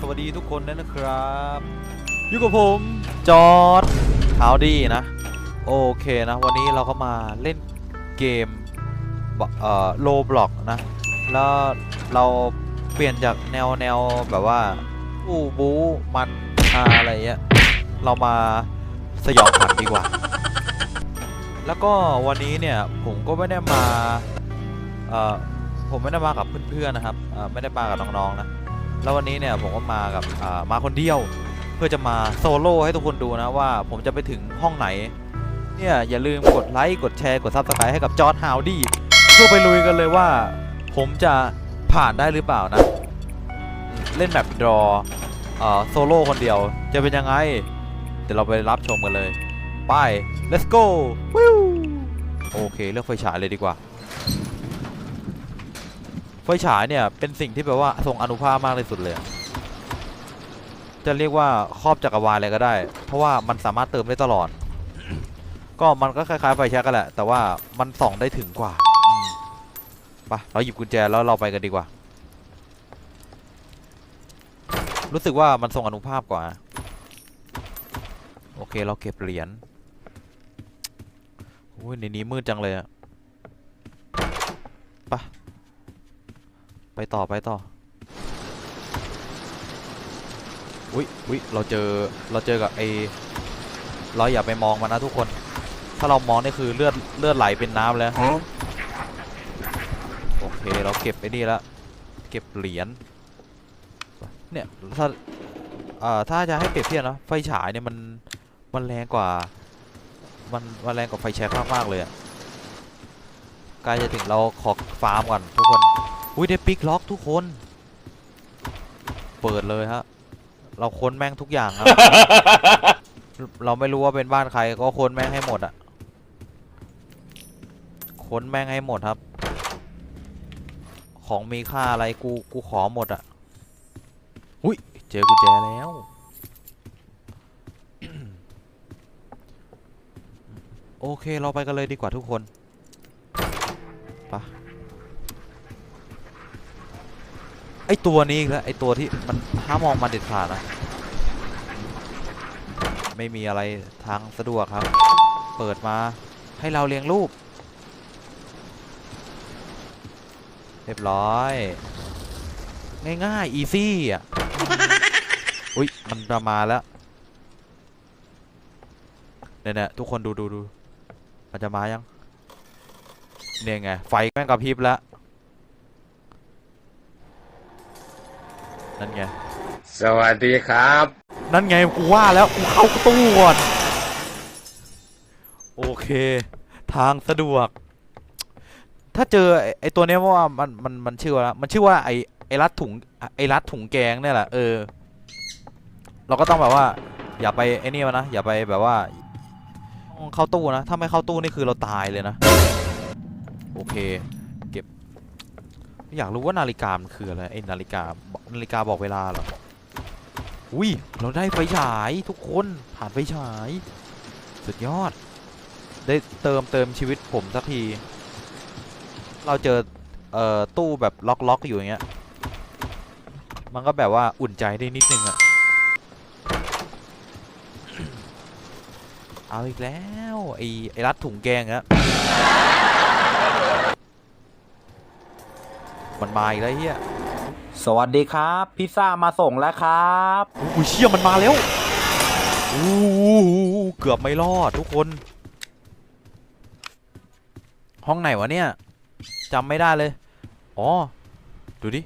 สวัสดีทุกคนด้วยนะครับอยู่กับผม จอร์ดฮาวดี้นะ โอเคนะ วันนี้เราก็มาเล่นเกมเอ่อโลบล็อกนะ แล้วเราเปลี่ยนจากแนวแนวแบบว่าบูบูมันฮาอะไรเงี้ยเรามาสยองขวัญดีกว่า แล้วก็วันนี้เนี่ย ผมก็ไม่ได้มาเอ่อผมไม่ได้มากับเพื่อนๆนะครับไม่ได้มากับน้องๆนะ แล้ววันนี้เนี่ยผมก็มากับมาคนเดียว เพื่อจะมาโซโล่ให้ทุกคนดูนะว่าผมจะไปถึงห้องไหน เนี่ยอย่าลืมกดไลค์กดแชร์กดซับสไครต์ให้กับจอร์ดฮาวดี้เพื่อไปลุยกันเลยว่า ผมจะผ่านได้หรือเปล่านะ เล่นแบบดรอโซโล่คนเดียวจะเป็นยังไง เดี๋ยวเราไปรับชมกันเลย ไป let's go โอเคเลือกไฟฉายเลยดีกว่า ไฟฉายเนี่ยเป็นสิ่งที่แบบว่าทรงอนุภาพมากที่สุดเลย จะเรียกว่าครอบจักรวาลอะไรก็ได้ เพราะว่ามันสามารถเติมได้ตลอด ก็มันก็คล้ายๆไฟแช็กกันแหละ แต่ว่ามันส่องได้ถึงกว่าอืมไปเราหยิบกุญแจแล้วเราไปกันดีกว่า รู้สึกว่ามันทรงอนุภาพกว่า โอเคเราเก็บเหรียญโอ้ยในนี้มืดจังเลยอะไป ไปต่อไปต่อ อุ้ยอุ้ยเราเจอเราเจอกับไอเราอย่าไปมองมันนะทุกคน ถ้าเรามองนี่คือเลือดเลือดไหลเป็นน้ำแล้ว โอเคเราเก็บไอ้นี่แล้วเก็บเหรียญ เนี่ยถ้าเอ่อถ้าจะให้เปรียบเทียบนะไฟฉายเนี่ยมันมันแรงกว่ามันมันแรงกว่าไฟแช็กมากๆเลยอะใกล้จะถึงเราขอฟาร์มก่อนทุกคน อุ้ยได้ปิกล็อกทุกคน เปิดเลยฮะ เราค้นแม่งทุกอย่างครับ เราไม่รู้ว่าเป็นบ้านใครก็ค้นแม่งให้หมดอะค้นแม่งให้หมดครับ ของมีค่าอะไรกูกูขอหมดอะอุ้ยเจอกุญแจแล้วโอเค เราไปกันเลยดีกว่าทุกคน ไปะ ไอตัวนี้อีกแล้วไอตัวที่มันห้ามมองมาเด็ดขาดนะไม่มีอะไรทางสะดวกครับ เปิดมาให้เราเลี้ยงรูป เรียบร้อย ง่ายๆอีซี่อะ อุ๊ยมันจะมาแล้วเนี่ยๆทุกคนดูดูดูมันจะมายัง เนี่ยไง ไฟแม่งกระพริบแล้ว นั่นไง สวัสดีครับ นั่นไงกูว่าแล้วกูเข้าตู้ก่อนโอเค ทางสะดวก ถ้าเจอไอ้ไอตัวเนี้ยว่ามันมันมันชื่อว่ามันชื่อว่าไอไอรัดถุงไอรัดถุงแกงเนี่ยแหละเออ เราก็ต้องแบบว่า อย่าไปไอนี่มันนะอย่าไปแบบว่าต้องเข้าตู้นะ ถ้าไม่เข้าตู้นี่คือเราตายเลยนะ โอเคเก็บ อยากรู้ว่านาฬิกามันคืออะไรไอนาฬิกานาฬิกาบอกเวลาเหรออุ้ยเราได้ไฟฉายทุกคนผ่านไฟฉาย สุดยอด ได้เติมเติมชีวิตผมสักที เราเจอเอ่อตู้แบบล็อกล็อกอยู่อย่างเงี้ยมันก็แบบว่าอุ่นใจได้นิดนึงอะเอาอีกแล้วไอ้ไอ้รัดถุงแกงอะ มันมาอีกแล้วเฮียสวัสดีครับ พิซซ่ามาส่งแล้วครับอุ้ยเชี่ยมันมาแล้วอู้หูเกือบไม่รอดทุกคน ห้องไหนวะเนี่ยจำไม่ได้เลย อ๋อ ดูดิ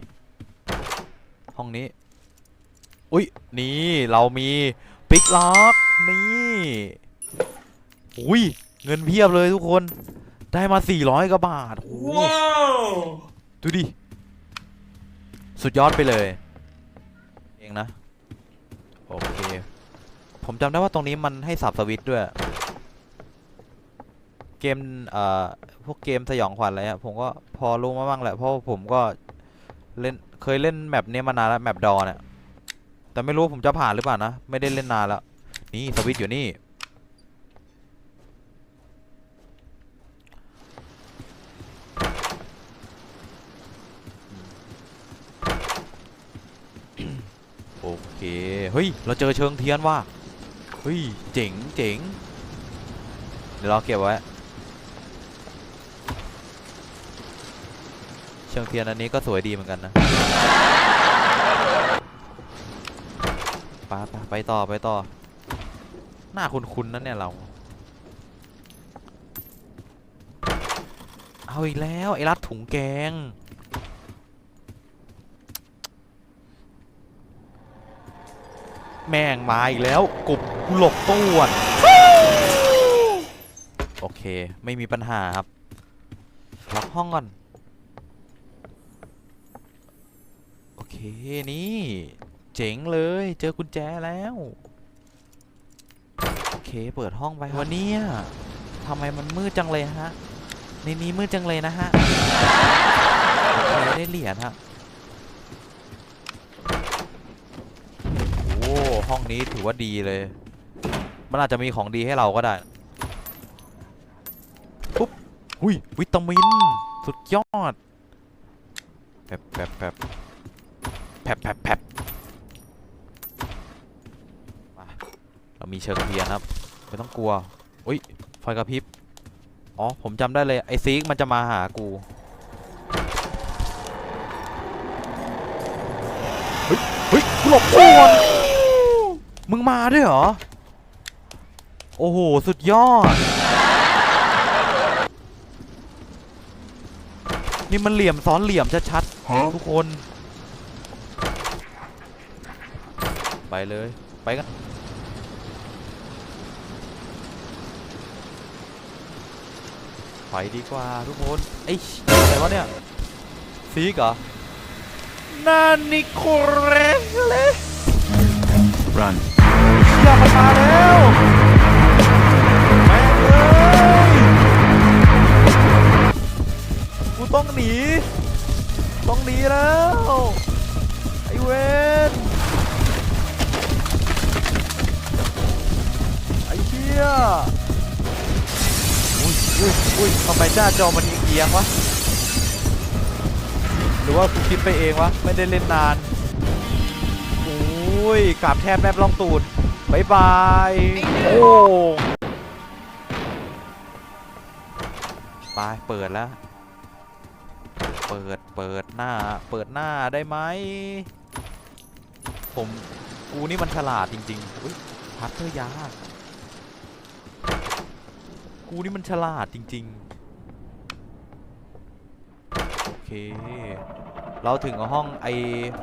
ห้องนี้ อุ้ย นี่เรามีปิกล็อกนี่ อุ้ย เงินเพียบเลยทุกคน ได้มา 400กว่าบาทโอ้โหดูดิ สุดยอดไปเลย เองนะ โอเค ผมจำได้ว่าตรงนี้มันให้สับสวิตด้วย เกม เอ่อ พวกเกมสยองขวัญอะไรอะผมก็พอรู้มาบ้างแหละ เพราะผมก็เล่น เคยเล่นแมปนี้มานานแล้ว แมปดอเนี่ย แต่ไม่รู้ผมจะผ่านหรือเปล่านะ ไม่ได้เล่นนานแล้ว นี่สวิตอยู่นี่ เค เฮ้ย เราเจอเชิงเทียนว่ะ เฮ้ย เจ๋งเจ๋งเดี๋ยวเราเก็บไว้ เชิงเทียนอันนี้ก็สวยดีเหมือนกันนะไปไปไปต่อไปต่อ หน้าคุ้นๆนั่นเนี่ยเรา เอาอีกแล้ว ไอ้รัดถุงแกง แม่งมาอีกแล้วกบกูหลบตู้อะโอเค ไม่มีปัญหาครับล็อกห้องก่อน โอเค นี่ เจ๋งเลย เจอกุญแจแล้ว โอเค เปิดห้องไปวันนี้ทำไมมันมืดจังเลยฮะ ในนี้มืดจังเลยนะฮะ โอเค ได้เหรียญฮะ โอ้ ห้องนี้ถือว่าดีเลย มันอาจจะมีของดีให้เราก็ได้ ปุ๊บหุยวิตามิน สุดยอดแผบแผบแผบแผบแผบแผบเรามีเชิงเทียนครับ ไม่ต้องกลัว อุ้ย ไฟกระพริบ อ๋อ ผมจำได้เลย ไอซีกมันจะมาหากูเฮ้ยเฮ้ยหลบก่อน มึงมาด้วยเหรอ โอ้โห สุดยอด นี่มันเหลี่ยมซ้อนเหลี่ยมชัดๆทุกคน ไปเลย ไปกันไปดีกว่าทุกคนไอ้เหี้ยอะไรวะเนี่ยซีกเหรอนานิโคเรเล run เหี้ย มาแล้วแม่งเลยกูต้องหนี ต้องหนีแล้ว ไอเวนไอเหี้ยอุ้ยอุ้ยอุ้ยทำไมหน้าจอมันเอียงวะ หรือว่ากูคิดไปเองวะ ไม่ได้เล่นนานโอ้ยกราบแทบแนบล่องตูด บายบายโอ้ไปเปิดแล้ว เปิด เปิดหน้า เปิดหน้าได้ไหม ผม กูนี่มันฉลาดจริงๆอุ้ยพัตเตอร์ยา กูนี่มันฉลาดจริง ๆ โอเค เราถึงห้องไอ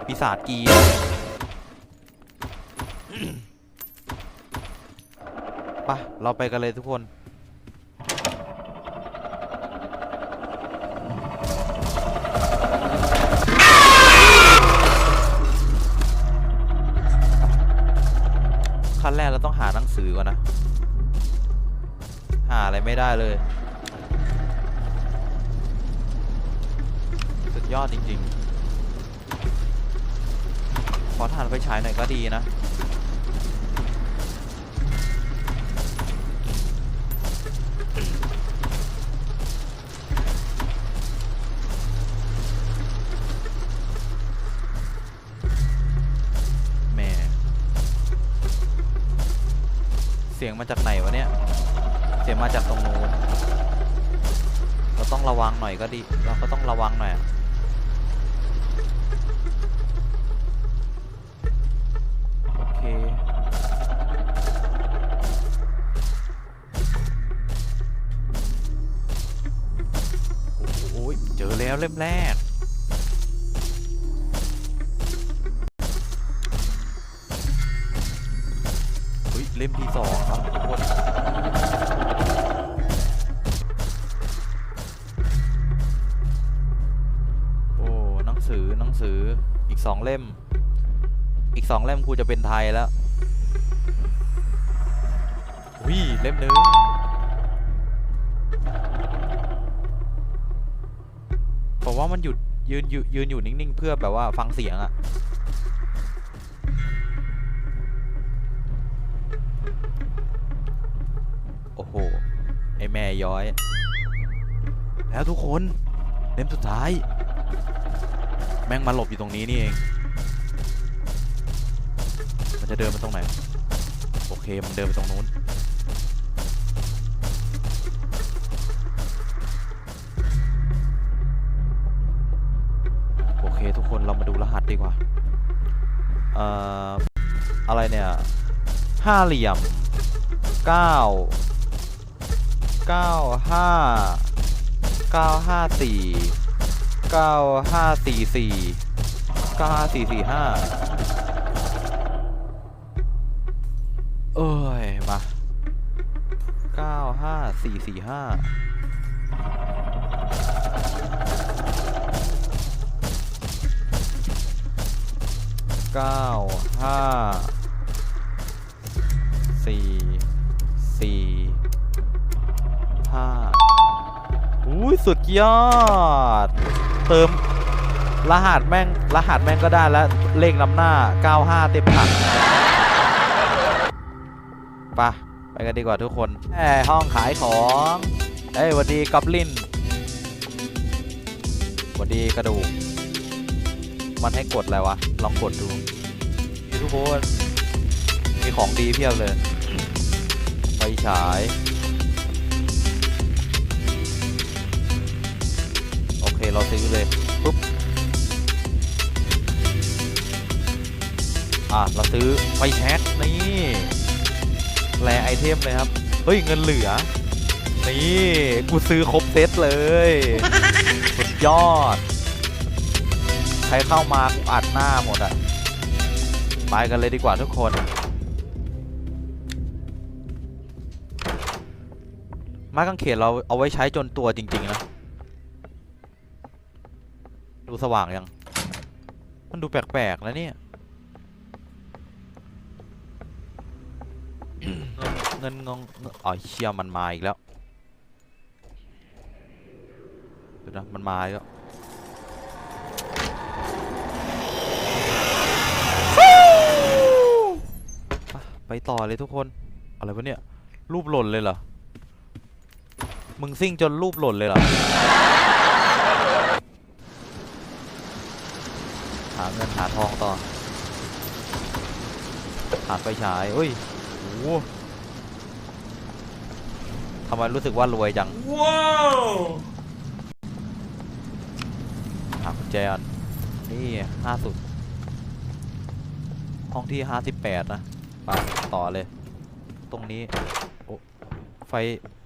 ปีศาจกีแล้ว ไปะเราไปกันเลยทุกคนขั้นแรกเราต้องหาหนังสือก่อนนะ หาอะไรไม่ได้เลย สุดยอดจริงๆ ขอทานไฟฉายหน่อยก็ดีนะ สียงมาจากไหนวะเนี่ย เสียงมาจากตรงนู้น เราต้องระวังหน่อยก็ดี เราก็ต้องระวังหน่อย โอเค โอ้ยเจอแล้วเล่มแรก กสองเล่มกูจะเป็นไทยแล้ววิ่เล่มหนึ่งบอกว่ามันหยุดยืนยืนอยู่นิ่งๆ เพื่อแบบว่าฟังเสียงอะโอ้โห ไอแม่ย้อย แล้วทุกคน เล่มสุดท้าย แม่งมาหลบอยู่ตรงนี้นี่เอง มันจะเดินไปตรงไหน โอเค มันเดินไปตรงนู้น โอเค ทุกคนเรามาดูรหัสดีกว่า เอ่อ อะไรเนี่ยห้าเหลี่ยมเก้าเก้าห้าเก้าห้าสี่เก้าห้าสี่สี่เก้าห้าสี่สี่ห้า เอ้ย มาเก้าห้าสี่สี่ห้าเก้าห้าสี่สี่ห้าอุ้ยสุดยอด เติม รหัสแม่ง รหัสแม่งก็ได้แล้ว เลขนำหน้า 95 เต็มถัง ปะไปกันดีกว่าทุกคนแหมห้องขายของเอ้ยวันดีกอบลินวันดีกระดูกมันให้กดอะไรวะ ลองกดดูทุกคนมีของดีเพียบเลยไฟฉาย โอเค เราซื้อเลยปุ๊บ อะ เราซื้อไฟแช็กนี่ แลไอเทมเลยครับ เฮ้ย เงินเหลือ นี่ กูซื้อครบเซตเลย สุดยอด ใครเข้ามากูอัดหน้าหมดอะไปกันเลยดีกว่าทุกคนไม้กางเขนเราเอาไว้ใช้จนตัวจริง ๆ นะ ดูสว่างยัง มันดูแปลกๆนะเนี่ย เงินงงอ๋อเชี่ยมันมาอีกแล้วเดี๋ยวนะมันมาอีกแล้วไปต่อเลยทุกคน อะไรวะเนี่ยรูปหล่นเลยเหรอ มึงซิ่งจนรูปหล่นเลยเหรอ หาเงินหาทองต่อ หาไฟฉายเอ้ย ทำไมรู้สึกว่ารวยจัง ว้าวหากุญแจก่อนนี่ห้าสุด ห้องที่ห้าสิบแปดนะไปต่อเลย ตรงนี้ โอ้ไฟ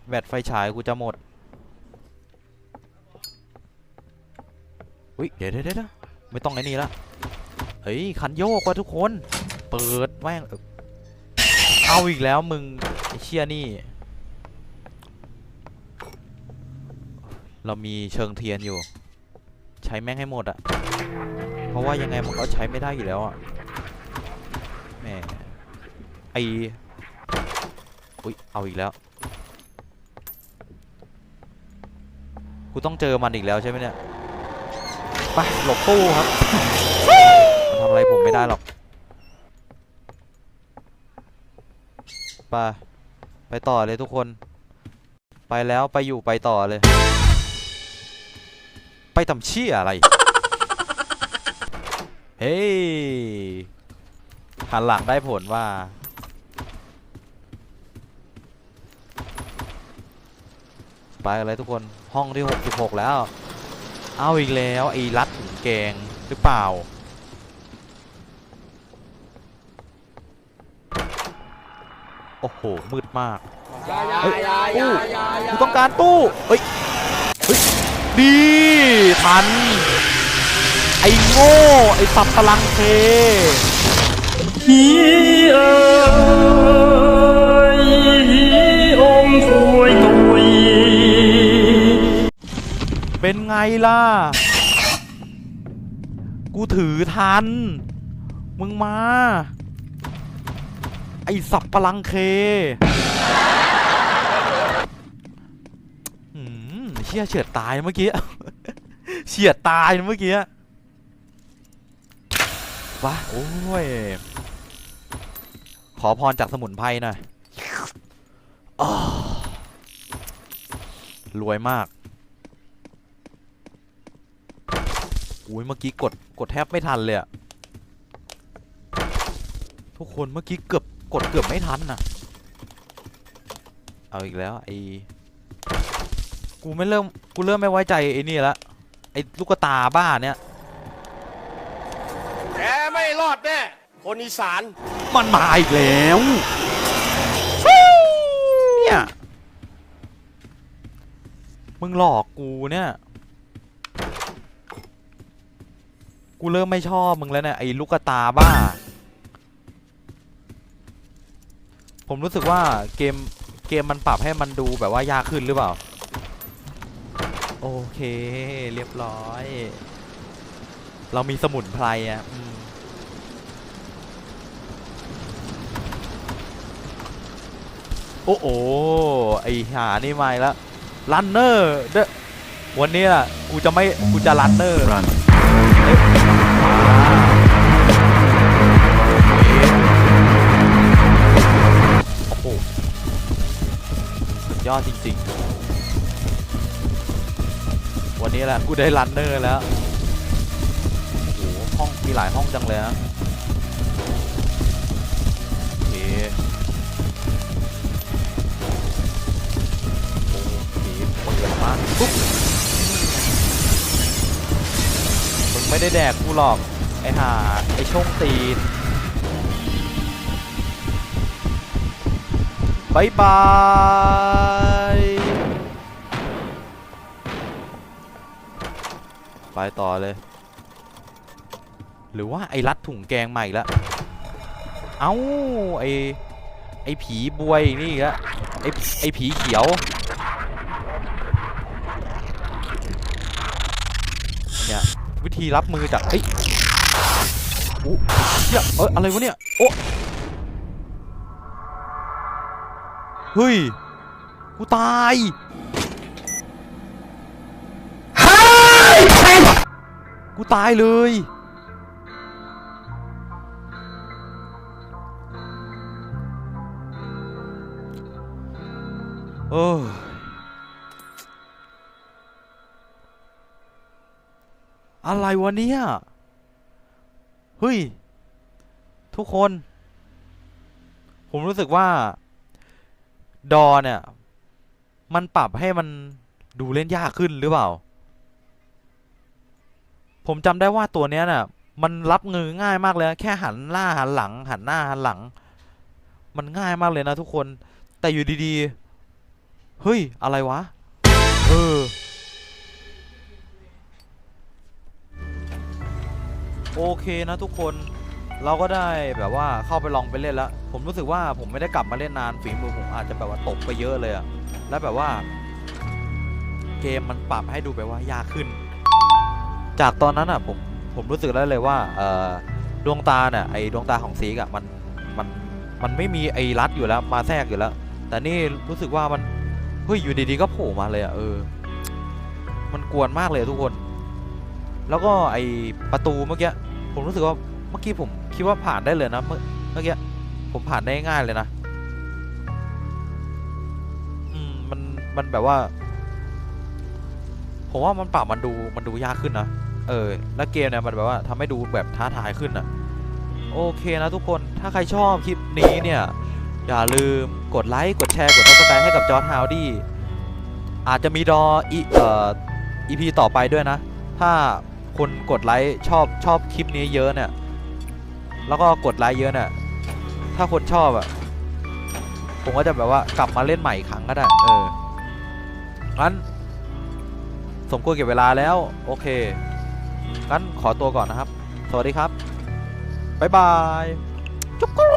แบตไฟฉายกูจะหมด อุ้ยเดี๋ยวเดี๋ยวเดี๋ยวไม่ต้องไอ้นี่ละ เฮ้ย คันโยกว่ะทุกคน เปิดแม่ง เอาอีกแล้วมึงไอเชี่ยนี่ เรามีเชิงเทียนอยู่ ใช้แม่งให้หมดอะเพราะว่ายังไงมันก็ใช้ไม่ได้อยู่แล้วอะแหมไออุ้ยเอาอีกแล้ว กูต้องเจอมันอีกแล้วใช่ไหมเนี่ย ไปหลบตู้ครับทำอะไรผมไม่ได้หรอก ไปไปต่อเลยทุกคน ไปแล้วไปอยู่ไปต่อเลย ไปทำเชี่ยอะไร เฮ้ยหันหลังได้ผลว่าไปกันเลยทุกคนห้องที่ 66 แล้ว เอาอีกแล้วไอ้รัดถุงแกงหรือเปล่า โอ้โห มืดมากเฮ้ยตู้กูต้องการตู้ เฮ้ย เฮ้ย ดี ทัน ไอ้โง่ ไอ้สับพลังเคผีเอ่ยผีอมถวยตุยเป็นไงล่ะ กูถือทัน มึงมา ไอสับพลังเคหืมเชี่ยเฉียดตายเมื่อกี้เฉียดตายเมื่อกี้วะโอ้ย ขอพรจากสมุนไพรหน่อยอ้าวรวยมากอุ้ยเมื่อกี้กดกดแทบไม่ทันเลยอะทุกคนเมื่อกี้เกือบ กดเกือบไม่ทันน่ะเอาอีกแล้วไอ้กูไม่เริ่มกูเริ่มไม่ไว้ใจไอ้นี่ละไอ้ลูกตาบ้าเนี่ยแกไม่รอดแน่คนอีสานมันมาอีกแล้วเนี่ยมึงหลอกกูเนี่ยกูเริ่มไม่ชอบมึงแล้วเนี่ยไอ้ลูกตาบ้า ผมรู้สึกว่าเกมเกมมันปรับให้มันดูแบบว่ายากขึ้นหรือเปล่า โอเค เรียบร้อย เรามีสมุนไพรอะโอ้โหไอหานี่มาแล้วลันเนอร์เด้อวันนี้ล่ะกูจะไม่กูจะลันเนอร์ อดจริง ๆ วันนี้แหละกูได้ลันเนอร์แล้วโอ้โหห้องมีหลายห้องจังเลยนะโอเคโอเคเปิดมาปุ๊บมึงไม่ได้แดกกูหรอก ไอห่าไอช่องตีน บายบายไปต่อเลย หรือว่าไอ้รัดถุงแกงใหม่ละเอ้าไอ้ไอ้ผีบวยนี่ละไอ้ไอ้ผีเขียวเนี่ยวิธีรับมือจากเฮ้ยอู้เหี้ยเอ้ยอะไรวะเนี่ยโอ้ เฮ้ย กูตายกูตายเลยเอออะไรวะเนี่ย เฮ้ย ทุกคน ผมรู้สึกว่า ดอเนี่ย มันปรับให้มันดูเล่นยากขึ้นหรือเปล่า ผมจำได้ว่าตัวเนี้ยน่ะ มันรับมือง่ายมากเลย แค่หันหน้าหันหลัง หันหน้าหันหลัง มันง่ายมากเลยนะทุกคน แต่อยู่ดีๆ เฮ้ย อะไรวะ เออ โอเคนะทุกคน เราก็ได้แบบว่าเข้าไปลองไปเล่นแล้ว ผมรู้สึกว่าผมไม่ได้กลับมาเล่นนานฝีมือผมอาจจะแบบว่าตกไปเยอะเลยอะแล้วแบบว่า เกมมันปรับให้ดูแบบว่ายากขึ้น จากตอนนั้นอะผมผมรู้สึกได้เลยว่าเออดวงตาเนี่ยไอดวงตาของซีกอะมันมันมันไม่มีไอรัดอยู่แล้วมาแทรกอยู่แล้ว แต่นี่รู้สึกว่ามันเฮ้ยอยู่ดีๆก็โผล่มาเลยอะเออ มันกวนมากเลยทุกคน แล้วก็ไอประตูเมื่อกี้ผมรู้สึกว่า เมื่อกี้ผมคิดว่าผ่านได้เลยนะ เมื่อเมื่อกี้ผมผ่านได้ง่ายเลยนะ อืมมันมันแบบว่า ผมว่ามันปรับมันดูมันดูยากขึ้นนะ เออ แล้วเกมเนี่ยมันแบบว่าทำให้ดูแบบท้าทายขึ้นอะ โอเคนะทุกคน ถ้าใครชอบคลิปนี้เนี่ย อย่าลืมกดไลค์ กดแชร์ กดซับสไครต์ให้กับจอร์ดฮาวดี้ อาจจะมีดออีเอ่อ EP ต่อไปด้วยนะ ถ้าคนกดไลค์ชอบชอบคลิปนี้เยอะเนี่ย แล้วก็กดไลค์เยอะน่ะ ถ้าคนชอบอะ ผมก็จะแบบว่ากลับมาเล่นใหม่อีกครั้งก็ได้ เอองั้น สมควรเก็บเวลาแล้ว โอเค งั้นขอตัวก่อนนะครับ สวัสดีครับ บ๊ายบายจุ๊กกู